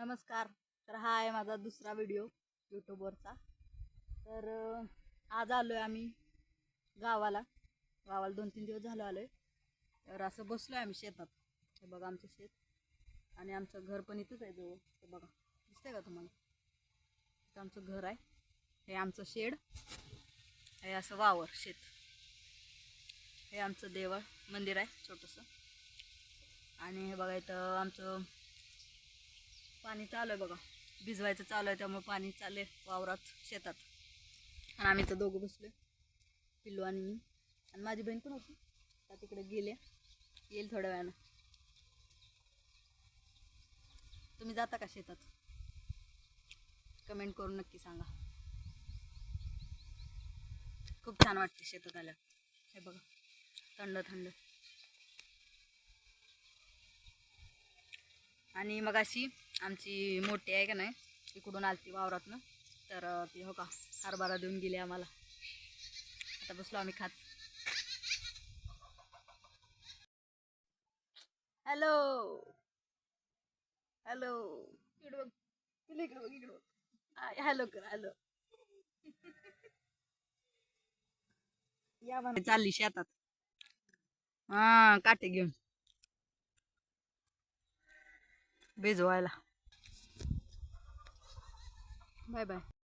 नमस्कार. तर हा आहे माझा दुसरा व्हिडिओ यूट्यूबवरचा तर आज आलो आहे आम्ही गावाला. गावाला दोन तीन दिवस झालं आलो आहे तर असं बसलो आहे आम्ही शेतात. हे बघा आमचं शेत. आणि आमचं घर पण इथंच आहे जवळ. हे बघा. दिसतंय का तुम्हाला? इथं आमचं घर आहे. हे आमचं शेड. हे असं वावर शेत. हे आमचं देवळ मंदिर आहे छोटंसं. आणि हे बघा इथं आमचं पाणी चालू आहे बघा. भिजवायचं चालू आहे त्यामुळे पाणी चालू आहे वावरात शेतात. आणि आम्ही तर दोघं बसलो पिल्लू आणि मी. आणि माझी बहीण पण होती. त्या तिकडे गेले येईल थोड्या वेळानं. तुम्ही जाता का शेतात? कमेंट करून नक्की सांगा. खूप छान वाटते शेतात आल्या हे बघा थंड थंड. आणि मग अशी आमची मोठी आहे का नाही इकडून आलती वावरातनं. तर ती हो का हरभरा देऊन गेली आम्हाला. आता बसलो आम्ही खात. हॅलो. हॅलो. इकडे बघ. इकडे बघ इकडे बघ. हॅलो कर हॅलो. या म्हणा. चालली शेतात. हा काटे घेऊन. भिजवायला. 拜拜。